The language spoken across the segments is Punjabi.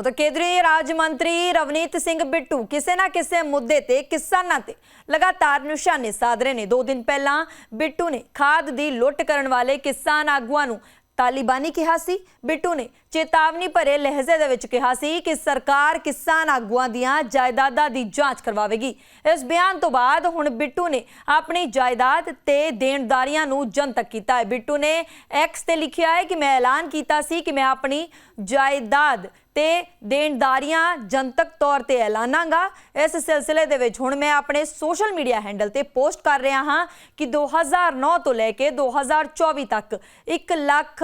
ਉਧਰ ਕੇਂਦਰੀ ਰਾਜ ਮੰਤਰੀ ਰਵਨੀਤ ਸਿੰਘ ਬਿੱਟੂ ਕਿਸੇ ਨਾ ਕਿਸੇ ਮੁੱਦੇ ਤੇ ਕਿਸਾਨਾਂ ਤੇ ਲਗਾਤਾਰ ਨਿਸ਼ਾਨੇ ਸਾਧ ਰਹੇ ਨੇ। ਦੋ ਦਿਨ ਪਹਿਲਾਂ ਬਿੱਟੂ ਨੇ ਖਾਦ ਦੀ ਲੁੱਟ ਕਰਨ ਵਾਲੇ ਕਿਸਾਨ ਆਗੂਆਂ ਨੂੰ ਤਾਲਿਬਾਨੀ ਕਿਹਾ ਸੀ। ਬਿੱਟੂ ਨੇ ਚੇਤਾਵਨੀ ਭਰੇ ਲਹਿਜ਼ੇ ਦੇ ਵਿੱਚ ਕਿਹਾ ਸੀ ਕਿ ਸਰਕਾਰ ਕਿਸਾਨ ਆਗੂਆਂ ਦੀਆਂ ਜਾਇਦਾਦਾਂ ਦੀ ਜਾਂਚ ਕਰਵਾਵੇਗੀ। ਇਸ ਬਿਆਨ ਤੋਂ ਬਾਅਦ ਹੁਣ ਬਿੱਟੂ ਨੇ ਆਪਣੀ ਜਾਇਦਾਦ ਤੇ ਦੇਣਦਾਰੀਆਂ ਨੂੰ ਜਨਤਕ ਕੀਤਾ ਹੈ। ਬਿੱਟੂ ਨੇ ਐਕਸ ਤੇ ਲਿਖਿਆ ਹੈ ਕਿ ਮੈਂ ਐਲਾਨ ਕੀਤਾ ਸੀ ਕਿ ਮੈਂ ਆਪਣੀ ਜਾਇਦਾਦ ਤੇ ਦੇਣਦਾਰੀਆਂ ਜਨਤਕ ਤੌਰ ਤੇ ਐਲਾਨਾਂਗਾ। ਇਸ ਸਿਲਸਿਲੇ ਦੇ ਵਿੱਚ ਹੁਣ ਮੈਂ ਆਪਣੇ ਸੋਸ਼ਲ ਮੀਡੀਆ ਹੈਂਡਲ ਤੇ ਪੋਸਟ ਕਰ ਰਿਹਾ ਹਾਂ ਕਿ 2009 ਤੋਂ ਲੈ ਕੇ 2024 ਤੱਕ 1 ਲੱਖ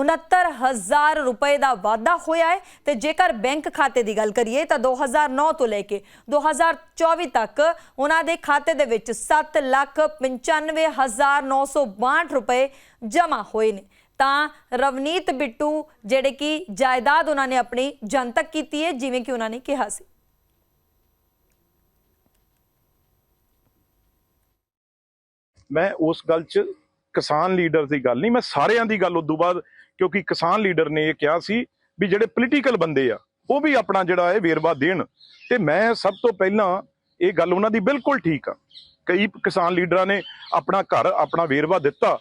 69000 ਰੁਪਏ ਦਾ ਵਾਧਾ ਹੋਇਆ ਹੈ ਤੇ ਜੇਕਰ ਬੈਂਕ ਖਾਤੇ ਦੀ ਗੱਲ ਕਰੀਏ ਤਾਂ 2009 ਤੋਂ ਲੈ ਕੇ 2024 ਤੱਕ ਉਹਨਾਂ ਦੇ ਖਾਤੇ ਦੇ ਵਿੱਚ 7 ਲੱਖ 95962 ਰੁਪਏ ਜਮ੍ਹਾਂ ਹੋਏ ਨੇ। ਤਾਂ ਰਵਨੀਤ ਬਿੱਟੂ, ਜਿਹੜੇ ਕਿ ਜਾਇਦਾਦ ਉਹਨਾਂ ਨੇ ਆਪਣੀ ਜਨਤਕ ਕੀਤੀ ਹੈ, ਜਿਵੇਂ ਕਿ ਉਹਨਾਂ ਨੇ ਕਿਹਾ ਸੀ। ਮੈਂ ਉਸ ਗੱਲ 'ਚ ਕਿਸਾਨ ਲੀਡਰ ਦੀ ਗੱਲ ਨਹੀਂ, ਮੈਂ ਸਾਰਿਆਂ ਦੀ ਗੱਲ ਉਦੋਂ ਬਾਅਦ, ਕਿਉਂਕਿ ਕਿਸਾਨ ਲੀਡਰ ਨੇ ਇਹ ਕਿਹਾ ਸੀ ਵੀ ਜਿਹੜੇ ਪੋਲੀਟੀਕਲ ਬੰਦੇ ਆ, ਉਹ ਵੀ ਆਪਣਾ ਜਿਹੜਾ ਹੈ ਵੇਰਵਾ ਦੇਣ। ਤੇ ਮੈਂ ਸਭ ਤੋਂ ਪਹਿਲਾਂ ਇਹ ਗੱਲ ਉਹਨਾਂ ਦੀ ਬਿਲਕੁਲ ਠੀਕ ਆ। ਕਈ ਕਿਸਾਨ ਲੀਡਰਾਂ ਨੇ ਆਪਣਾ ਘਰ, ਆਪਣਾ ਵੇਰਵਾ ਦਿੱਤਾ।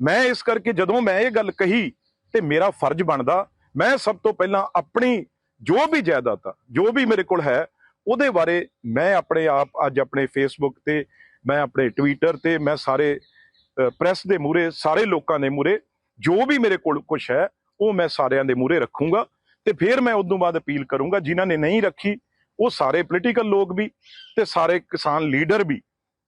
ਮੈਂ ਇਸ ਕਰਕੇ ਜਦੋਂ ਮੈਂ ਇਹ ਗੱਲ ਕਹੀ, ਤੇ ਮੇਰਾ ਫਰਜ਼ ਬਣਦਾ, ਮੈਂ ਸਭ ਤੋਂ ਪਹਿਲਾਂ ਆਪਣੀ ਜੋ ਵੀ ਜਾਇਦਾਦ ਆ, ਜੋ ਵੀ ਮੇਰੇ ਕੋਲ ਹੈ, ਉਹਦੇ ਬਾਰੇ ਮੈਂ ਆਪਣੇ ਆਪ ਅੱਜ ਆਪਣੇ ਫੇਸਬੁੱਕ ਤੇ, ਮੈਂ ਆਪਣੇ ਟਵਿੱਟਰ ਤੇ, ਮੈਂ ਸਾਰੇ ਪ੍ਰੈਸ ਦੇ ਮੂਰੇ ਸਾਰੇ ਲੋਕਾਂ ਦੇ ਮੂਰੇ ਜੋ ਵੀ ਮੇਰੇ ਕੋਲ ਕੁਝ ਹੈ, ਉਹ ਮੈਂ ਸਾਰਿਆਂ ਦੇ ਮੂਰੇ ਰੱਖੂੰਗਾ ਤੇ ਫਿਰ ਮੈਂ ਉਦੋਂ ਬਾਅਦ ਅਪੀਲ ਕਰੂੰਗਾ, ਜਿਨ੍ਹਾਂ ਨੇ ਨਹੀਂ ਰੱਖੀ, ਉਹ ਸਾਰੇ ਪੋਲੀਟੀਕਲ ਲੋਕ ਵੀ ਤੇ ਸਾਰੇ ਕਿਸਾਨ ਲੀਡਰ ਵੀ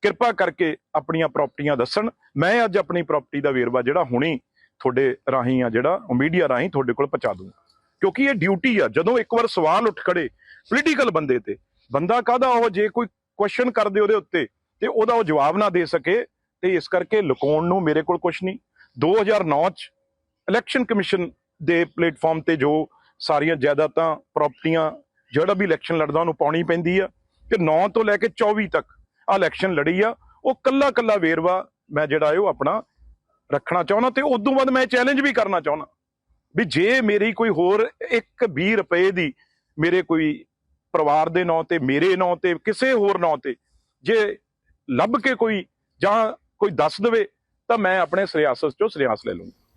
ਕਿਰਪਾ ਕਰਕੇ ਆਪਣੀਆਂ ਪ੍ਰਾਪਰਟੀਆਂ ਦੱਸਣ। ਮੈਂ ਅੱਜ ਆਪਣੀ ਪ੍ਰਾਪਰਟੀ ਦਾ ਵੇਰਵਾ ਜਿਹੜਾ ਹੁਣੀ ਤੁਹਾਡੇ ਰਾਹੀਂ ਆ ਜਿਹੜਾ ਮੀਡੀਆ ਰਾਹੀਂ ਤੁਹਾਡੇ ਕੋਲ ਪਹੁੰਚਾ ਦੂੰਗਾ। ਕਿਉਂਕਿ ਇਹ ਡਿਊਟੀ ਆ, ਜਦੋਂ ਇੱਕ ਵਾਰ ਸਵਾਲ ਉੱਠ ਖੜੇ ਪੋਲੀਟੀਕਲ ਬੰਦੇ ਤੇ, ਬੰਦਾ ਕਾਹਦਾ ਉਹ ਜੇ ਕੋਈ ਕੁਐਸਚਨ ਕਰਦੇ ਉਹਦੇ ਉੱਤੇ ਤੇ ਉਹਦਾ ਉਹ ਜਵਾਬ ਨਾ ਦੇ ਸਕੇ ਤੇ ਇਸ ਕਰਕੇ ਲੁਕਾਉਣ ਨੂੰ ਮੇਰੇ ਕੋਲ ਕੁਝ ਨਹੀਂ। 2009 ਚ ਇਲੈਕਸ਼ਨ ਕਮਿਸ਼ਨ ਦੇ ਪਲੇਟਫਾਰਮ ਤੇ ਜੋ ਸਾਰੀਆਂ ਜਾਇਦਾਦਾਂ ਪ੍ਰਾਪਰਟੀਆਂ ਜਿਹੜਾ ਵੀ ਇਲੈਕਸ਼ਨ ਲੜਦਾ ਉਹਨੂੰ ਪਾਉਣੀ ਪੈਂਦੀ ਆ ਤੇ 9 ਤੋਂ ਲੈ ਕੇ 24 ਤੱਕ ਆ ਇਲੈਕਸ਼ਨ ਲੜੀ ਆ। ਉਹ ਕੱਲਾ ਕੱਲਾ ਵੇਰਵਾ ਮੈਂ ਜਿਹੜਾ ਹੈ ਉਹ ਆਪਣਾ ਰੱਖਣਾ ਚਾਹੁੰਦਾ ਤੇ ਤੋਂ ਬਾਅਦ ਮੈਂ ਚੈਲੰਜ ਵੀ ਕਰਨਾ ਚਾਹੁੰਦਾ ਵੀ ਜੇ ਮੇਰੀ ਕੋਈ ਹੋਰ 1 20 ਰੁਪਏ ਦੀ ਮੇਰੇ ਕੋਈ ਪਰਿਵਾਰ ਦੇ ਨਾਂ ਤੇ, ਮੇਰੇ ਨਾਂ ਤੇ, ਕਿਸੇ ਹੋਰ ਨਾਂ ਤੇ ਜੇ ਲੱਭ ਕੇ ਕੋਈ ਜਾਂ ਕੋਈ ਦੱਸ ਦੇਵੇ ਤਾਂ ਮੈਂ ਆਪਣੇ ਸਿਆਸਤ ਚੋਂ ਸਿਆਸ ਲੈ ਲੂੰਗਾ।